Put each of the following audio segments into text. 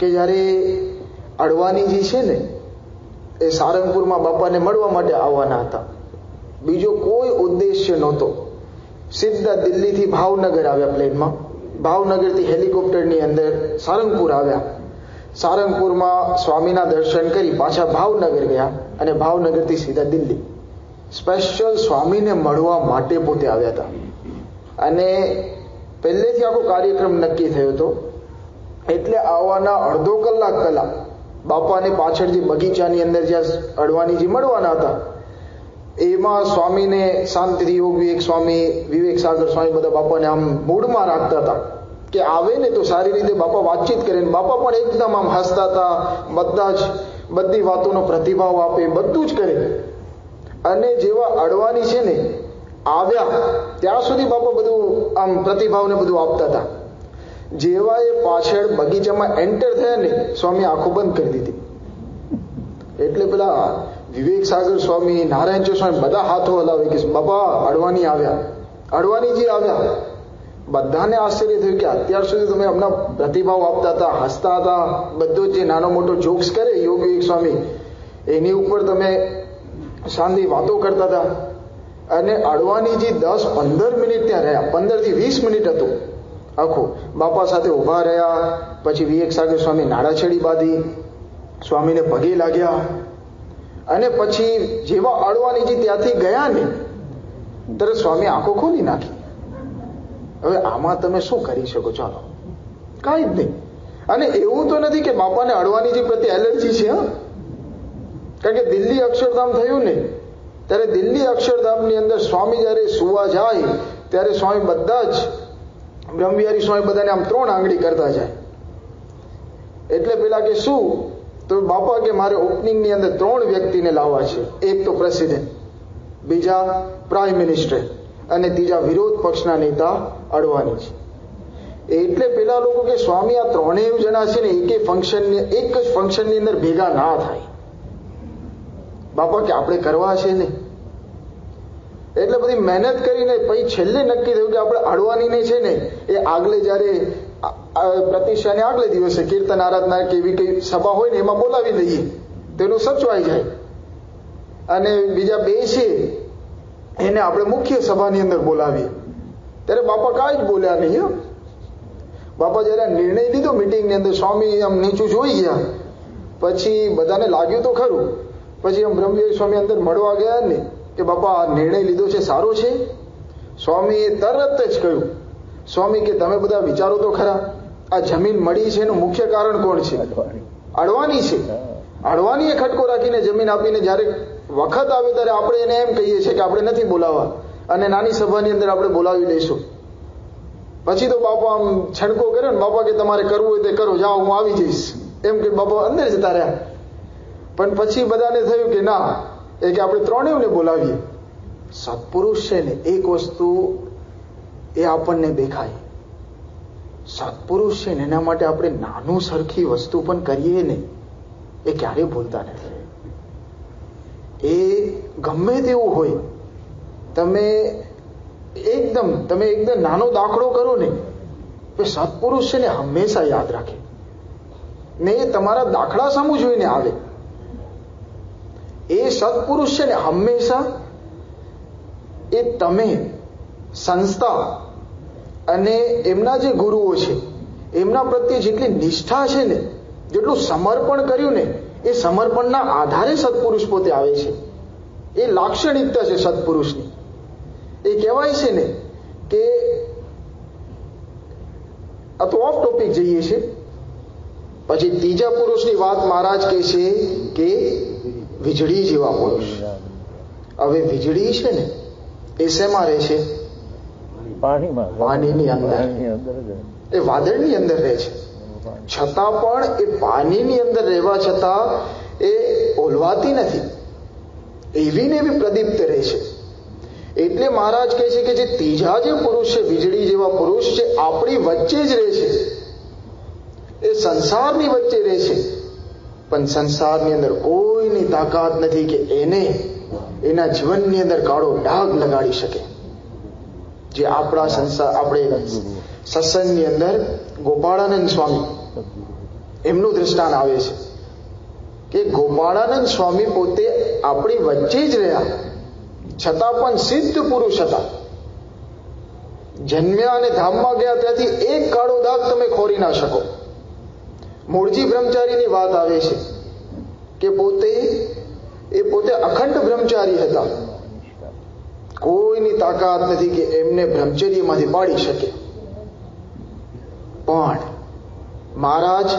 કે જ્યારે અડવાણીજી છે ને, એ સારંગપુરમાં બાપાને મળવા માટે આવવાના હતા. બીજો કોઈ ઉદ્દેશ્ય નહોતો. સીધા દિલ્હીથી ભાવનગર આવ્યા પ્લેનમાં. ભાવનગરથી હેલિકોપ્ટરની અંદર સારંગપુર આવ્યા. સારંગપુરમાં સ્વામીના દર્શન કરી પાછા ભાવનગર ગયા અને ભાવનગરથી સીધા દિલ્હી. સ્પેશિયલ સ્વામીને મળવા માટે પોતે આવ્યા હતા. અને પહેલેથી આખો કાર્યક્રમ નક્કી થયો હતો એટલે આવવાના અડધો કલાક પહેલા બાપાને પાછળ જે બગીચાની અંદર જ્યાં અડવાણીજી મળવાના હતા, એમાં સ્વામીને શાંતિથી યોગ વિવેક સ્વામી, વિવેક સાગર સ્વામી બધા બાપાને આમ મૂડમાં રાખતા હતા કે આવે ને તો સારી રીતે બાપા વાતચીત કરે ને બાપા પણ એકદમ આમ હસતા હતા, બધા જ બધી વાતોનો પ્રતિભાવ આપે, બધું જ કરે. અને જેવા અડવાની છે ને, આવ્યા, ત્યાં સુધી બાપા બધું આમ પ્રતિભાવને બધું આપતા હતા. જેવા એ પાછળ બગીચામાં એન્ટર થયા ને સ્વામી આંખો બંધ કરી દીધી. એટલે પેલા વિવેક સાગર સ્વામી, નારાયણ સ્વામી બધા હાથો હલાવે કે બાબા અડવાની આવ્યા. અડવાણીજી આવ્યા, બધાને આશ્ચર્ય થયું કે અત્યાર સુધી તમે હમણાં પ્રતિભાવ આપતા હતા, હસતા હતા. બધો જે નાનો મોટો જોક્સ કરે, યોગ વિવેક સ્વામી, એની ઉપર તમે શાંતિ વાતો કરતા હતા. અને અડવાણીજી દસ પંદર મિનિટ ત્યાં રહ્યા, પંદરથી વીસ મિનિટ હતું. આખું. બાપા સાથે ઊભા રહ્યા, પછી વિવેક સાગર સ્વામી નાળાછેડી બાંધી, સ્વામીને પગે લાગ્યા. અને પછી જેવા અડવાણીજી ત્યાંથી ગયા ને, ત્યારે સ્વામી આંખો ખોલી નાખી. હવે આમાં તમે શું કરી શકો? ચાલો. કાંઈ જ નહીં. અને એવું તો નથી કે બાપાને અડવાણીજી પ્રત્યે એલર્જી છે, હા? કારણ કે દિલ્હી અક્ષરધામ થયું ને, ત્યારે દિલ્હી અક્ષરધામની અંદર સ્વામી જ્યારે સુવા જાય, ત્યારે સ્વામી બધા જ બ્રહ્મવિહારી સ્વામી બધાને આમ ત્રણ આંગળી કરતા જાય. એટલે પેલા કે શું? તો બાપા કે મારે ઓપનિંગની અંદર ત્રણ વ્યક્તિને લાવવા છે. એક તો પ્રેસિડેન્ટ બીજા પ્રાઇમ મિનિસ્ટર અને ત્રીજા વિરોધ પક્ષના નેતા અડવાની છે. એટલે પેલા લોકો કે સ્વામી, આ ત્રણેય જણા છે ને એકે ફંક્શન એક જ ફંક્શનની અંદર ભેગા ના થાય. બાપા કે આપણે કરવા છે ને? એટલે બધી મહેનત કરીને પછી છેલ્લે નક્કી થયું કે આપણે અડવાનીને છે ને, એ આગલે જ્યારે પ્રતિષ્ઠાને આગલે દિવસે કીર્તન, આરાધના કે એવી કઈ સભા હોય ને, એમાં બોલાવી લઈએ, તેનું સચવાઈ જાય. અને બીજા બે છે, એને આપણે મુખ્ય સભાની અંદર બોલાવીએ. ત્યારે બાપા કાંઈ જ બોલ્યા નહીં બાપા જયારે નિર્ણય લીધો મિટિંગની અંદર, સ્વામી આમ નીચું જોઈ ગયા. પછી બધાને લાગ્યું તો ખરું. પછી આમ બ્રહ્મવીર સ્વામી અંદર મળવા ગયા ને કે બાપા, આ નિર્ણય લીધો છે, સારો છે? સ્વામીએ તરત જ કહ્યું, સ્વામી, કે તમે બધા વિચારો તો ખરા. આ જમીન મળી છે એનું મુખ્ય કારણ કોણ છે? અડવાની છે. અડવાણીએ ખટકો રાખીને જમીન આપીને જ્યારે વખત આવે ત્યારે આપણે એને એમ કહીએ છીએ કે આપણે નથી બોલાવવા. અને નાની સભાની અંદર આપણે બોલાવી લઈશું. પછી તો બાપા આમ છણકો કર્યો ને, બાપા, કે તમારે કરવું હોય તે કરો, જાઓ, હું આવી જઈશ. એમ કે બાપા, અંદર જતા રહ્યા. પણ પછી બધાને થયું કે ના એ કે આપણે ત્રણેયને બોલાવીએ. સત્પુરુષ છે ને, એક વસ્તુ એ આપણને દેખાય. સત્પુરુષ છે ને, એના માટે આપણે નાનું સરખી વસ્તુ પણ કરીએ ને, એ ક્યારેય ભૂલતા નથી. એ ગમે તેવું હોય, તમે એકદમ તમે એકદમ નાનો દાખલો કરો ને એ સત્પુરુષ છે ને હંમેશા યાદ રાખે. ને એ તમારા દાખલા સામું જોઈને આવે. એ સત્પુરુષ છે ને હંમેશા એ તમે સંસ્થા અને એમના જે ગુરુઓ છે, એમના પ્રત્યે જેટલી નિષ્ઠા છે ને, જેટલું સમર્પણ કર્યું ને, એ સમર્પણના આધારે સત્પુરુષ પોતે આવે છે. એ લાક્ષણિકતા છે સત્પુરુષની. એ કહેવાય છે ને કે આ તો ઓફ ટોપિક જઈએ છે પછી ત્રીજા પુરુષની વાત મહારાજ કહે છે કે વીજળી જેવા પુરુષ. હવે વીજળી છે ને એ શેમાં રહે છે? પાણીમાં પાણીની અંદર. એ વાદળની અંદર રહે છે. છતાં પણ એ પાણીની અંદર રહેવા છતાં એ ઓલવાતી નથી. એવી ને એવી પ્રદીપ્ત રહે છે. એટલે મહારાજ કહે છે કે જે ત્રીજા જે પુરુષ છે વીજળી જેવા પુરુષ છે આપણી વચ્ચે જ રહે છે. એ સંસારની વચ્ચે રહે છે. પણ સંસારની અંદર કોઈની તાકાત નથી કે એને એના જીવનની અંદર કાળો ડાઘ લગાડી શકે. જે આપણા સંસાર આપણે સત્સંગની અંદર ગોપાળાનંદ સ્વામી એમનું દ્રષ્ટાંત આવે છે કે ગોપાળાનંદ સ્વામી પોતે આપણી વચ્ચે જ રહ્યા. છતાં પણ સિદ્ધ પુરુષ હતા. જન્મ્યા અને ધામમાં ગયા ત્યાંથી એક કાળો દાગ તમે ખોરી ના શકો. મૂળજી બ્રહ્મચારીની વાત આવે છે કે પોતે, એ પોતે અખંડ બ્રહ્મચારી હતા. કોઈની તાકાત નથી કે એમને બ્રહ્મચર્યમાંથી પાડી શકે. પણ મહારાજ,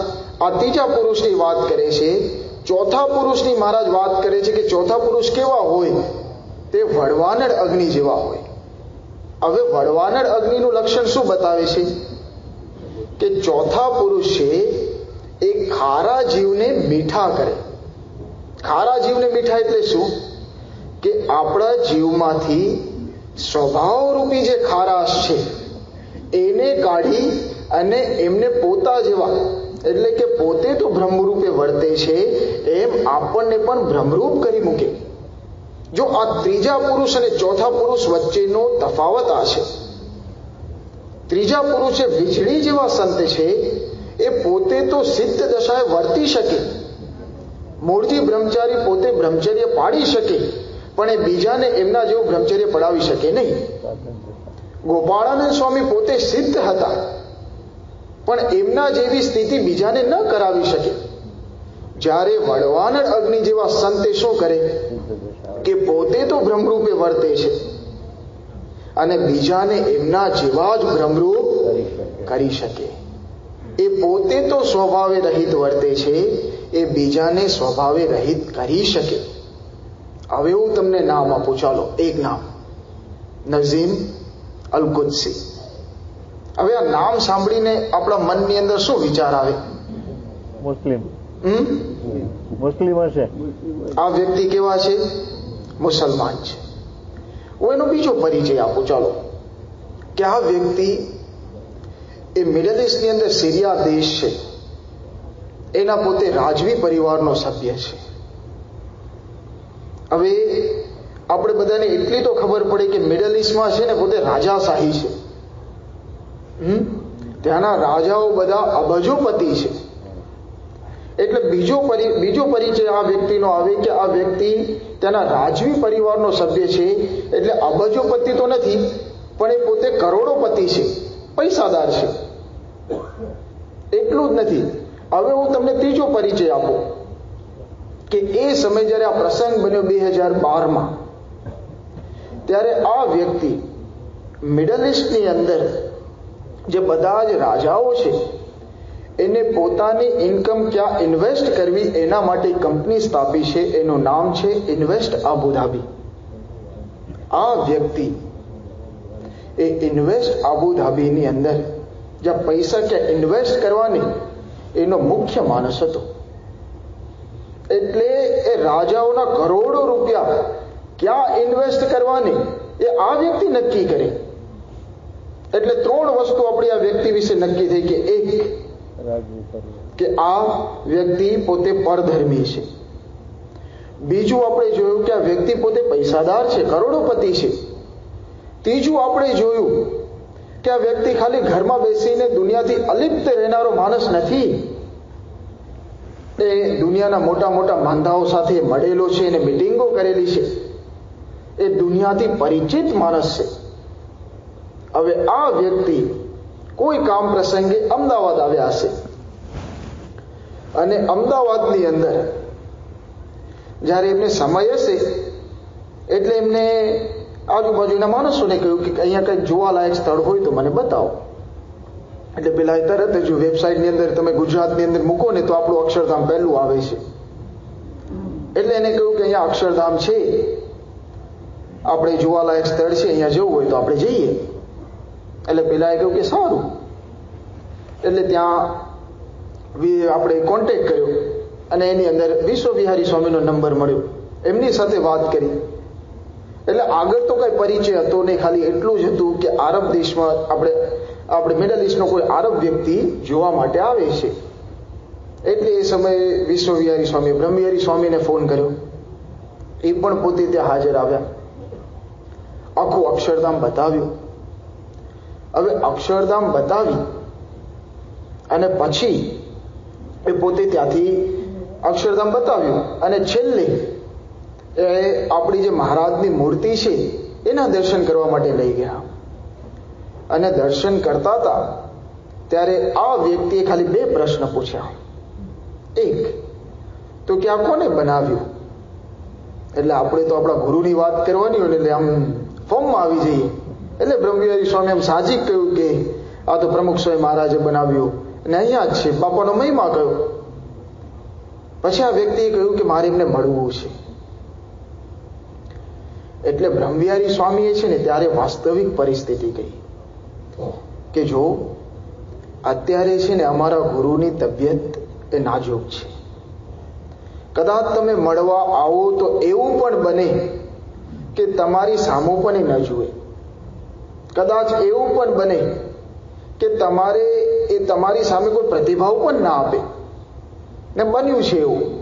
આ ત્રીજા પુરુષની વાત કરે છે. ચોથા પુરુષની મહારાજ વાત કરે છે કે ચોથા પુરુષ કેવા હોય? તે વડવાનળ અગ્નિ જેવા હોય. હવે વડવાનળ અગ્નિનું લક્ષણ શું બતાવે છે? કે ચોથા પુરુષ છે એ ખારા જીવને મીઠા કરે. ખારા જીવને મીઠા એટલે શું? કે આપણા જીવમાંથી સ્વભાવરૂપી જે ખારાશ છે, એને કાઢી અને એમને પોતા જેવા, એટલે કે પોતે તો બ્રહ્મરૂપે વર્તે છે, એમ આપણને પણ ભ્રમરૂપ કરી મૂકે. જો આ ત્રીજા પુરુષ અને ચોથા પુરુષ વચ્ચેનો તફાવત આ છે. ત્રીજા પુરુષ વીજળી જેવા સંત છે એ પોતે તો સિદ્ધ દશાએ વર્તી શકે. મૂળજી બ્રહ્મચારી પોતે બ્રહ્મચર્ય પાડી શકે પણ એ બીજાને એમના જેવું બ્રહ્મચર્ય પડાવી શકે નહીં. ગોપાળાનંદ સ્વામી પોતે સિદ્ધ હતા પણ એમના જેવી સ્થિતિ બીજાને ન કરાવી શકે. જ્યારે વડવાનળ અગ્નિ જેવા સંતે શું કરે? કે પોતે તો બ્રહ્મરૂપે વર્તે છે. અને બીજાને એમના જેવા જ બ્રહ્મરૂપ કરી શકે. એ પોતે તો સ્વભાવે રહિત વર્તે છે એ બીજાને સ્વભાવે રહિત કરી શકે. હવે હું તમને નામ આપું ચાલો એક નામ. નઝીમ અલ કુદસી હવે આ નામ સાંભળીને આપણા મનની અંદર શું વિચાર આવે? મુસ્લિમ. મુસ્લિમ હશે. આ વ્યક્તિ કેવા છે? મુસલમાન છે. હું એનો બીજો પરિચય આપું ચાલો. કે આ વ્યક્તિ એ મિડલ ઇસ્ટની અંદર સિરિયા દેશ છે. એના પોતે રાજવી પરિવારનો સભ્ય છે. હવે આપણે બધાને એટલી તો ખબર પડે કે મિડલ ઇસ્ટમાં છે ને પોતે રાજાશાહી છે. ત્યાંના રાજાઓ બધા અબજોપતિ છે. એટલે બીજો બીજો પરિચય આ વ્યક્તિનો આવે કે આ વ્યક્તિ તેના રાજવી પરિવારનો સભ્ય છે, એટલે અબજોપતિ તો નથી, પણ એ પોતે કરોડોપતિ છે, પૈસાદાર છે. એટલું જ નથી. હવે હું તમને ત્રીજો પરિચય આપું કે એ સમય જ્યારે આ પ્રસંગ બન્યો બે હજાર બારમાં, ત્યારે આ વ્યક્તિ મિડલ ઇસ્ટની અંદર જે બધા જ રાજાઓ છે, એને પોતાની ઇન્કમ ક્યાં ઇન્વેસ્ટ કરવી એના માટે કંપની સ્થાપી છે, એનું નામ છે ઇન્વેસ્ટ આબુધાબી આ વ્યક્તિ એ ઇન્વેસ્ટ આબુધાબીની અંદર જ્યાં પૈસા ક્યાં ઇન્વેસ્ટ કરવાની એનો મુખ્ય માણસ હતો. એટલે એ રાજાઓના કરોડો રૂપિયા ક્યાં ઇન્વેસ્ટ કરવાની એ આ વ્યક્તિ નક્કી કરે. એટલે ત્રણ વસ્તુ આપણી આ વ્યક્તિ વિશે નક્કી થઈ કે એક, કે આ વ્યક્તિ પોતે પરધર્મી છે. બીજું આપણે જોયું કે આ વ્યક્તિ પોતે પૈસાદાર છે, કરોડોપતિ છે. ત્રીજું આપણે જોયું કે આ વ્યક્તિ ખાલી ઘરમાં બેસીને દુનિયાથી અલિપ્ત રહેનારો માણસ નથી. એ દુનિયાના મોટા મોટા માંધાઓ સાથે મળેલો છે અને મિટિંગો કરેલી છે. એ દુનિયાથી પરિચિત માણસ છે. હવે આ વ્યક્તિ કોઈ કામ પ્રસંગે અમદાવાદ આવ્યા હશે. અને અમદાવાદની અંદર જ્યારે એમને સમય હશે, એટલે એમને આજુબાજુના માણસોને કહ્યું કે અહીંયા કંઈક જોવાલાયક સ્થળ હોય તો મને બતાવો. એટલે પેલા તરત જ વેબસાઇટની અંદર તમે ગુજરાતની અંદર મૂકો ને તો આપણું અક્ષરધામ પહેલું આવે છે. એટલે એને કહ્યું કે અહીંયા અક્ષરધામ છે. આપણે જોવાલાયક સ્થળ છે, અહીંયા જવું હોય તો આપણે જઈએ. એટલે પેલા એ કહ્યું કે સારું. એટલે ત્યાં આપણે કોન્ટેક કર્યો. અને એની અંદર વિશ્વ વિહારી સ્વામીનો નંબર મળ્યો. એમની સાથે વાત કરી. એટલે આગળ તો કઈ પરિચય હતો નહીં, ખાલી એટલું જ હતું કે આરબ દેશમાં આપણે આપણે મિડલ ઇસ્ટનો કોઈ આરબ વ્યક્તિ જોવા માટે આવે છે. એટલે એ સમયે વિશ્વવિહારી સ્વામી, બ્રહ્મવિહારી સ્વામીને ફોન કર્યો. એ પણ પોતે ત્યાં હાજર આવ્યા. આખું અક્ષરધામ બતાવ્યું. હવે અક્ષરધામ બતાવી અને પછી એ પોતે ત્યાંથી અક્ષરધામ બતાવ્યું. અને છેલ્લે એ આપણી જે મહારાજની મૂર્તિ છે, એના દર્શન કરવા માટે લઈ ગયા. અને દર્શન કરતા હતા, ત્યારે આ વ્યક્તિએ ખાલી બે પ્રશ્ન પૂછ્યા. એક, તો કે આ કોને બનાવ્યું? એટલે આપણે તો આપણા ગુરુની વાત કરવાની હોય એટલે આમ ફોર્મમાં આવી જઈએ. એટલે બ્રહ્મવિહારી સ્વામી આમ સાહજિક કહ્યું કે આ તો પ્રમુખ સ્વામી મહારાજે બનાવ્યું. અને અહીંયા જ છે, બાપાનો મહિમા કહ્યો પછી આ વ્યક્તિએ કહ્યું કે મારે એમને મળવું છે. એટલે બ્રહ્મવિહારી સ્વામીએ છે ને ત્યારે વાસ્તવિક પરિસ્થિતિ કહી. કે જો અત્યારે છે ને અમારા ગુરુની તબિયત એ નાજુક છે. કદાચ તમે મળવા આવો તો એવું પણ બને કે તમારી સામો પણ એ ન જુએ. કદાચ એવું પણ બને કે તમારે એ તમારી સામે કોઈ પ્રતિભાવ પણ ના આપે. ને બન્યું છે એવું.